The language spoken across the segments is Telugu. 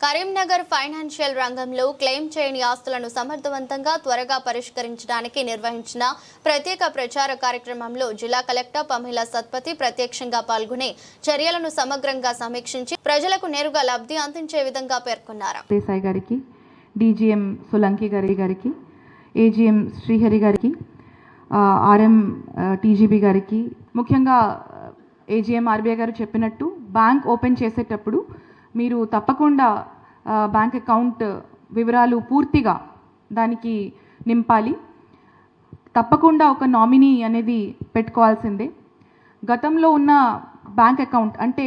కరీంనగర్ ఫైనాన్షియల్ రంగంలో క్లెయిమ్ చేయని ఆస్తులను సమర్థవంతంగా త్వరగా పరిష్కరించడానికి నిర్వహించిన ప్రత్యేక ప్రచార కార్యక్రమంలో జిల్లా కలెక్టర్ పమిల సత్పతి ప్రత్యక్షంగా పాల్గొని చర్యలను సమగ్రంగా సమీక్షించి ప్రజలకు నేరుగా లబ్ధి అందించే విధంగా పేర్కొన్నారు. దేశాయ్ గారికి డీజీఎం సోలంకి గారి గారికి ఏజీఎం శ్రీహరి గారికి ఆర్ఎం టీజీబీ గారికి ముఖ్యంగా ఏజీఎం ఆర్బీఐ గారు చెప్పినట్టు బ్యాంక్ ఓపెన్ చేసేటప్పుడు మీరు తప్పకుండా బ్యాంక్ అకౌంట్ వివరాలు పూర్తిగా దానికి నింపాలి. తప్పకుండా ఒక నామినీ అనేది పెట్టుకోవాల్సిందే. గతంలో ఉన్న బ్యాంక్ అకౌంట్ అంటే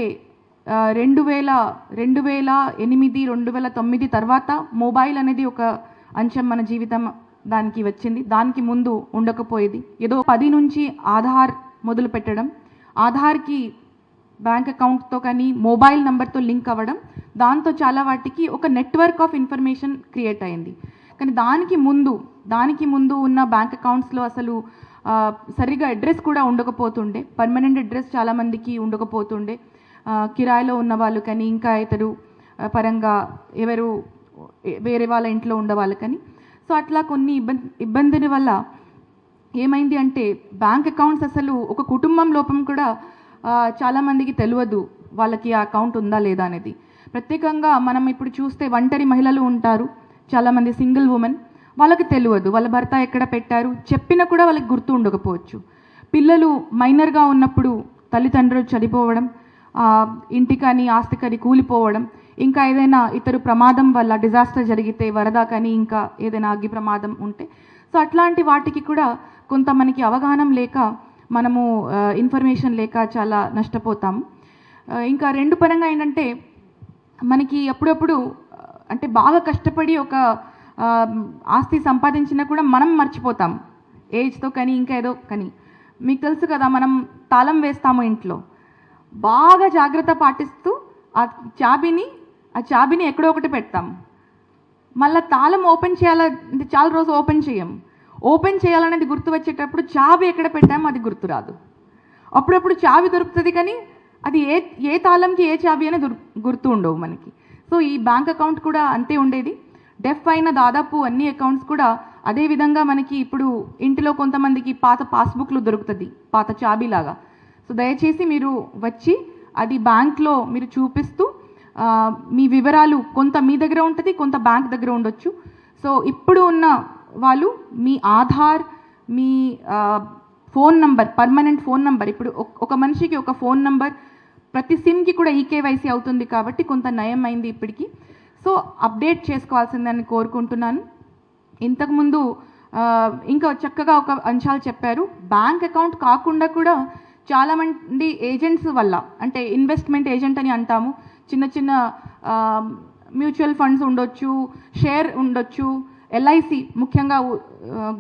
రెండు వేల రెండు వేల ఎనిమిది రెండు వేల తొమ్మిది తర్వాత మొబైల్ అనేది ఒక అంశం మన జీవితం దానికి వచ్చింది. దానికి ముందు ఉండకపోయేది. ఏదో పది నుంచి ఆధార్ మొదలు పెట్టడం ఆధార్కి బ్యాంక్ అకౌంట్తో కానీ మొబైల్ నెంబర్తో లింక్ అవ్వడం దాంతో చాలా వాటికి ఒక నెట్వర్క్ ఆఫ్ ఇన్ఫర్మేషన్ క్రియేట్ అయింది. కానీ దానికి ముందు దానికి ముందు ఉన్న బ్యాంక్ అకౌంట్స్లో అసలు సరిగా అడ్రస్ కూడా ఉండకపోతుండే. పర్మనెంట్ అడ్రస్ చాలామందికి ఉండకపోతుండే. కిరాయిలో ఉన్న వాళ్ళు కానీ ఇంకా ఇతరు పరంగా ఎవరు వేరే వాళ్ళ ఇంట్లో ఉండవాళ్ళు కానీ. సో అట్లా కొన్ని ఇబ్బంది ఇబ్బందుల వల్ల ఏమైంది అంటే బ్యాంక్ అకౌంట్స్ అసలు ఒక కుటుంబం లోపం కూడా చాలామందికి తెలియదు వాళ్ళకి ఆ అకౌంట్ ఉందా లేదా అనేది. ప్రత్యేకంగా మనం ఇప్పుడు చూస్తే ఒంటరి మహిళలు ఉంటారు చాలామంది సింగిల్ ఉమెన్. వాళ్ళకి తెలియదు వాళ్ళ భర్త ఎక్కడ పెట్టారు చెప్పినా కూడా వాళ్ళకి గుర్తు ఉండకపోవచ్చు. పిల్లలు మైనర్గా ఉన్నప్పుడు తల్లిదండ్రులు చనిపోవడం ఇంటి కానీ ఆస్తి కానీ కూలిపోవడం ఇంకా ఏదైనా ఇతరు ప్రమాదం వల్ల డిజాస్టర్ జరిగితే వరద కానీ ఇంకా ఏదైనా అగ్గి ప్రమాదం ఉంటే. సో అట్లాంటి వాటికి కూడా కొంత మనకి అవగాహన లేక మనము ఇన్ఫర్మేషన్ లేక చాలా నష్టపోతాం. ఇంకా రెండు పరంగా ఏంటంటే మనకి అప్పుడప్పుడు అంటే బాగా కష్టపడి ఒక ఆస్తి సంపాదించినా కూడా మనం మర్చిపోతాం. ఏజ్తో కానీ ఇంకా ఏదో కానీ. మీకు తెలుసు కదా మనం తాళం వేస్తాము ఇంట్లో. బాగా జాగ్రత్త పాటిస్తూ ఆ చాబీని ఆ చాబీని ఎక్కడో ఒకటి పెడతాం. మళ్ళీ తాళం ఓపెన్ చేయాలంటే చాలా రోజు ఓపెన్ చేయం. ఓపెన్ చేయాలనేది గుర్తు వచ్చేటప్పుడు చావి ఎక్కడ పెట్టామో అది గుర్తు రాదు. అప్పుడప్పుడు చావి దొరుకుతుంది కానీ అది ఏ ఏ తాళంకి ఏ చావి అనేది గుర్తు ఉండవు మనకి. సో ఈ బ్యాంక్ అకౌంట్ కూడా అంతే ఉండేది. డెఫ్ అయిన దాదాపు అన్ని అకౌంట్స్ కూడా అదే విధంగా మనకి ఇప్పుడు ఇంటిలో కొంతమందికి పాత పాస్బుక్లు దొరుకుతుంది పాత చాబీలాగా. సో దయచేసి మీరు వచ్చి అది బ్యాంక్లో మీరు చూపిస్తూ మీ వివరాలు కొంత మీ దగ్గర ఉంటుంది కొంత బ్యాంక్ దగ్గర ఉండొచ్చు. సో ఇప్పుడు ఉన్న వాళ్ళు మీ ఆధార్ మీ phone number permanent phone number ఇప్పుడు ఒక- ఒక మనిషికి ఒక ఫోన్ నంబర్ ప్రతి సిమ్కి కూడా ఈకేవైసీ అవుతుంది కాబట్టి కొంత నయం అయింది ఇప్పటికి. సో అప్డేట్ చేసుకోవాల్సిందని కోరుకుంటున్నాను. ఇంతకుముందు ఇంకా చక్కగా ఒక అంశాలు చెప్పారు. బ్యాంక్ అకౌంట్ కాకుండా కూడా చాలామంది ఏజెంట్స్ వల్ల అంటే ఇన్వెస్ట్మెంట్ ఏజెంట్ అని అంటాము చిన్న చిన్న మ్యూచువల్ ఫండ్స్ ఉండొచ్చు షేర్ ఉండొచ్చు ఎల్ఐసి ముఖ్యంగా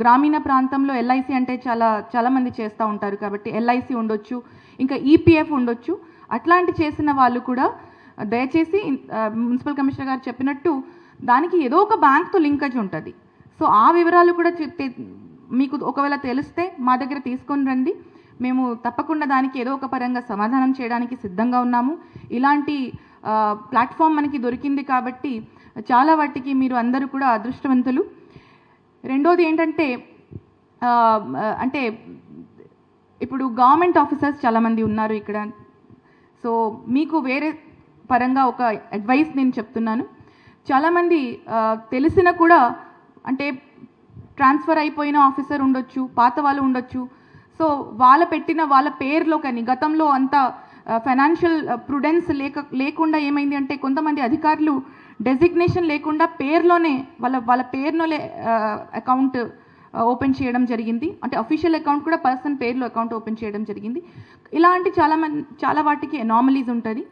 గ్రామీణ ప్రాంతంలో ఎల్ఐసి అంటే చాలా చాలామంది చేస్తూ ఉంటారు కాబట్టి ఎల్ఐసి ఉండొచ్చు ఇంకా ఈపీఎఫ్ ఉండొచ్చు. అట్లాంటి చేసిన వాళ్ళు కూడా దయచేసి మున్సిపల్ కమిషనర్ గారు చెప్పినట్టు దానికి ఏదో ఒక బ్యాంక్తో లింకేజ్ ఉంటుంది. సో ఆ వివరాలు కూడా మీకు ఒకవేళ తెలిస్తే మా దగ్గర తీసుకొని రండి. మేము తప్పకుండా దానికి ఏదో ఒక పరంగా సమాధానం చేయడానికి సిద్ధంగా ఉన్నాము. ఇలాంటి ప్లాట్ఫామ్ మనకి దొరికింది కాబట్టి చాలా వాటికి మీరు అందరూ కూడా అదృష్టవంతులు. రెండోది ఏంటంటే అంటే ఇప్పుడు గవర్నమెంట్ ఆఫీసర్స్ చాలామంది ఉన్నారు ఇక్కడ. సో మీకు వేరే పరంగా ఒక అడ్వైస్ నేను చెప్తున్నాను. చాలామంది తెలిసిన కూడా అంటే ట్రాన్స్ఫర్ అయిపోయిన ఆఫీసర్ ఉండొచ్చు పాత వాళ్ళు ఉండొచ్చు. సో వాళ్ళ పెట్టిన వాళ్ళ పేర్లో కానీ గతంలో అంత ఫైనాన్షియల్ ప్రుడెన్స్ లేక లేకుండా ఏమైంది అంటే కొంతమంది అధికారులు డెసిగ్నేషన్ లేకుండా పేరులోనే వాళ్ళ వాళ్ళ పేరులోనే అకౌంట్ ఓపెన్ చేయడం జరిగింది. అంటే అఫీషియల్ అకౌంట్ కూడా పర్సన్ పేరులో అకౌంట్ ఓపెన్ చేయడం జరిగింది. ఇలాంటి చాలా మంది చాలా వాటికి ఎనామలీస్ ఉంటుంది.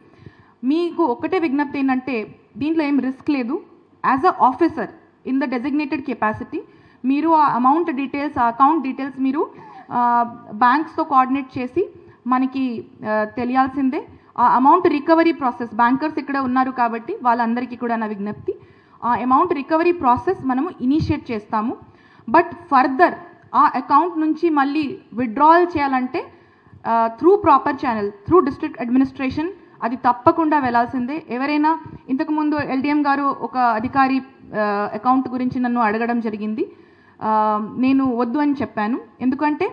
మీకు ఒకటే విజ్ఞప్తి ఏంటంటే దీంట్లో ఏం రిస్క్ లేదు. As a officer in the designated capacity మీరు ఆ అమౌంట్ డీటెయిల్స్ ఆ అకౌంట్ డీటెయిల్స్ మీరు బ్యాంక్స్తో కోఆర్డినేట్ చేసి మనకి తెలియాల్సిందే. అమౌంట్ రికవరీ ప్రాసెస్ బ్యాంకర్స్ ఇక్కడ ఉన్నారు కాబట్టి వాళ్ళందరికీ కూడా నా విజ్ఞప్తి. ఆ అమౌంట్ రికవరీ ప్రాసెస్ మనము ఇనిషియేట్ చేస్తాము. బట్ ఫర్దర్ ఆ అకౌంట్ నుంచి మళ్ళీ విత్డ్రావల్ చేయాలంటే through proper channel through district administration అది తప్పకుండా వెళ్ళాల్సిందే ఎవరైనా ఇంతకుముందు ఎల్డిఎం గారు ఒక అధికారి అకౌంట్ గురించి నన్ను అడగడం జరిగింది. నేను వద్దు అని చెప్పాను. ఎందుకంటే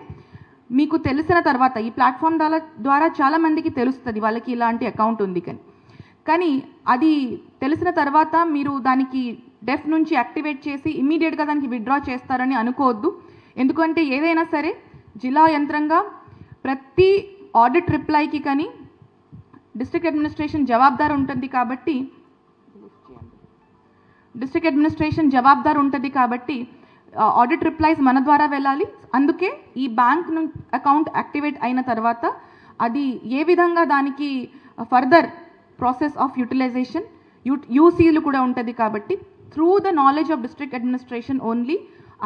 మీకు తెలిసిన తర్వాత ఈ ప్లాట్ఫామ్ ద్వారా ద్వారా చాలా మందికి తెలుస్తుంది వాళ్ళకి ఇలాంటి అకౌంట్ ఉంది కానీ. కానీ అది తెలిసిన తర్వాత మీరు దానికి డెఫ్ నుంచి యాక్టివేట్ చేసి ఇమ్మీడియట్గా దానికి విత్డ్రా చేస్తారని అనుకోవద్దు. ఎందుకంటే ఏదైనా సరే జిల్లా యంత్రంగా ప్రతి ఆడిట్ రిప్లైకి కానీ డిస్ట్రిక్ట్ అడ్మినిస్ట్రేషన్ జవాబుదారు ఉంటుంది కాబట్టి డిస్ట్రిక్ట్ అడ్మినిస్ట్రేషన్ జవాబుదారు ఉంటుంది కాబట్టి ఆడిట్ రిప్లైస్ మన ద్వారా వెళ్ళాలి. అందుకే ఈ బ్యాంక్ను అకౌంట్ యాక్టివేట్ అయిన తర్వాత అది ఏ విధంగా దానికి further process of utilization U యూసీలు కూడా ఉంటుంది కాబట్టి through the knowledge of district administration only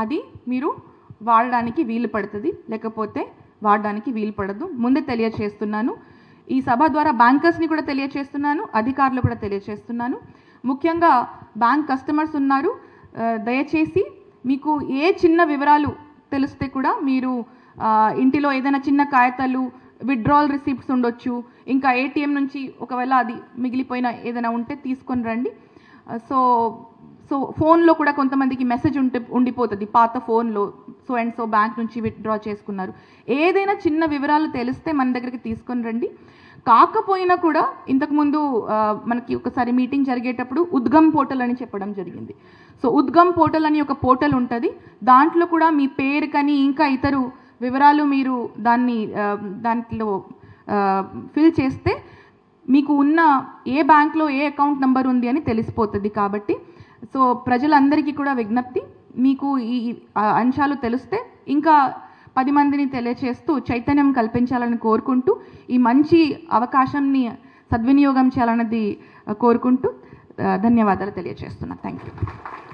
అది మీరు వాడడానికి వీలు పడుతుంది. లేకపోతే వాడడానికి వీలు పడదు. ముందే తెలియచేస్తున్నాను. ఈ సభ ద్వారా బ్యాంకర్స్ని కూడా తెలియచేస్తున్నాను. అధికారులు కూడా తెలియచేస్తున్నాను. ముఖ్యంగా బ్యాంక్ కస్టమర్స్ ఉన్నారు. దయచేసి మీకు ఏ చిన్న వివరాలు తెలిస్తే కూడా మీరు ఇంటిలో ఏదైనా చిన్న కాగితాలు విత్డ్రావల్ రిసిప్ట్స్ ఉండొచ్చు ఇంకా ఏటీఎం నుంచి ఒకవేళ అది మిగిలిపోయిన ఏదైనా ఉంటే తీసుకొని రండి. సో సో ఫోన్లో కూడా కొంతమందికి మెసేజ్ ఉంటే ఉండిపోతుంది. పాత ఫోన్లో సో అండ్ సో బ్యాంక్ నుంచి విత్డ్రా చేసుకున్నారు. ఏదైనా చిన్న వివరాలు తెలిస్తే మన దగ్గరికి తీసుకొని రండి. కాకపోయినా కూడా ఇంతకుముందు మనకి ఒకసారి మీటింగ్ జరిగేటప్పుడు ఉద్గమ్ పోర్టల్ అని చెప్పడం జరిగింది. సో ఉద్గమ్ పోర్టల్ అని ఒక పోర్టల్ ఉంటుంది. దాంట్లో కూడా మీ పేరు కానీ ఇంకా ఇతరు వివరాలు మీరు దాన్ని దాంట్లో ఫిల్ చేస్తే మీకు ఉన్న ఏ బ్యాంక్లో ఏ అకౌంట్ నెంబర్ ఉంది అని తెలిసిపోతుంది కాబట్టి సో ప్రజలందరికీ కూడా విజ్ఞప్తి మీకు ఈ అంశాలు తెలిస్తే ఇంకా పది మందిని తెలియచేస్తూ చైతన్యం కల్పించాలని కోరుకుంటూ ఈ మంచి అవకాశంని సద్వినియోగం చేయాలన్నది కోరుకుంటూ ధన్యవాదాలు తెలియజేస్తున్నా థ్యాంక్ యూ